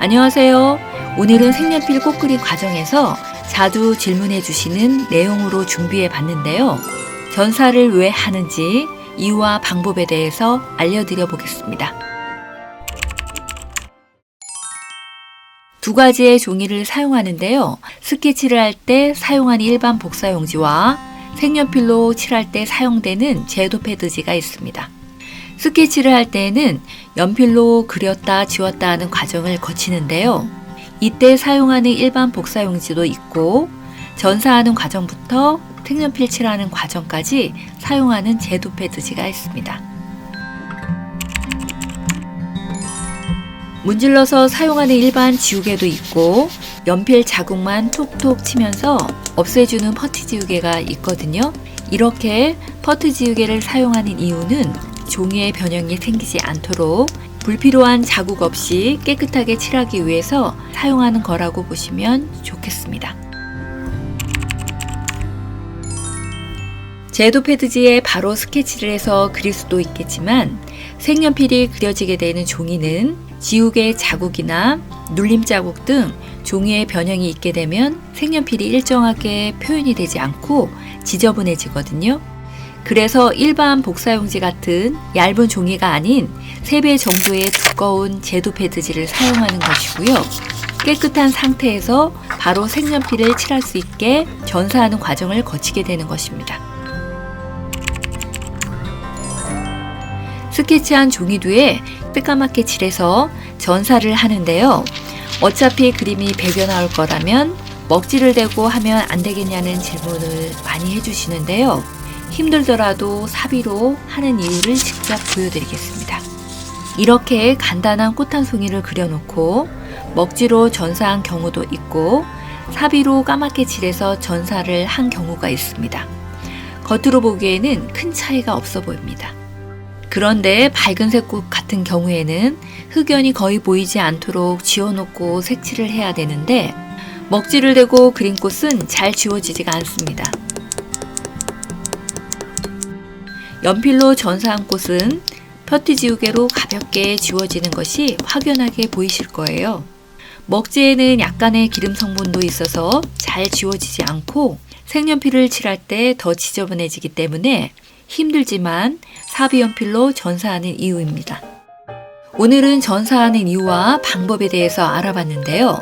안녕하세요. 오늘은 색연필 꽃그림 과정에서 자주 질문해 주시는 내용으로 준비해 봤는데요. 전사를 왜 하는지 이유와 방법에 대해서 알려드려 보겠습니다. 두 가지의 종이를 사용하는데요. 스케치를 할 때 사용하는 일반 복사용지와 색연필로 칠할 때 사용되는 제도 패드지가 있습니다. 스케치를 할 때에는 연필로 그렸다 지웠다 하는 과정을 거치는데요. 이때 사용하는 일반 복사용지도 있고 전사하는 과정부터 색연필 칠하는 과정까지 사용하는 제도 패드지가 있습니다. 문질러서 사용하는 일반 지우개도 있고 연필 자국만 톡톡 치면서 없애주는 퍼트 지우개가 있거든요. 이렇게 퍼트 지우개를 사용하는 이유는 종이의 변형이 생기지 않도록 불필요한 자국 없이 깨끗하게 칠하기 위해서 사용하는 거라고 보시면 좋겠습니다. 제도 패드지에 바로 스케치를 해서 그릴 수도 있겠지만 색연필이 그려지게 되는 종이는 지우개 자국이나 눌림 자국 등 종이의 변형이 있게 되면 색연필이 일정하게 표현이 되지 않고 지저분해지거든요. 그래서 일반 복사용지 같은 얇은 종이가 아닌 3배 정도의 두꺼운 제도 패드지를 사용하는 것이고요. 깨끗한 상태에서 바로 색연필을 칠할 수 있게 전사하는 과정을 거치게 되는 것입니다. 스케치한 종이 뒤에 빼까맣게 칠해서 전사를 하는데요. 어차피 그림이 배겨 나올 거라면 먹지를 대고 하면 안 되겠냐는 질문을 많이 해주시는데요. 힘들더라도 사비로 하는 이유를 직접 보여드리겠습니다. 이렇게 간단한 꽃 한 송이를 그려놓고 먹지로 전사한 경우도 있고 사비로 까맣게 칠해서 전사를 한 경우가 있습니다. 겉으로 보기에는 큰 차이가 없어 보입니다. 그런데 밝은색 꽃 같은 경우에는 흑연이 거의 보이지 않도록 지워놓고 색칠을 해야 되는데 먹지를 대고 그린 꽃은 잘 지워지지가 않습니다. 연필로 전사한 꽃은 퍼트 지우개로 가볍게 지워지는 것이 확연하게 보이실 거예요. 먹지에는 약간의 기름 성분도 있어서 잘 지워지지 않고 색연필을 칠할 때 더 지저분해지기 때문에 힘들지만 사비연필로 전사하는 이유입니다. 오늘은 전사하는 이유와 방법에 대해서 알아봤는데요.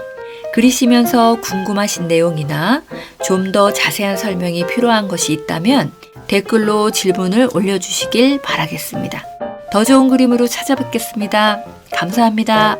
그리시면서 궁금하신 내용이나 좀 더 자세한 설명이 필요한 것이 있다면 댓글로 질문을 올려주시길 바라겠습니다. 더 좋은 그림으로 찾아뵙겠습니다. 감사합니다.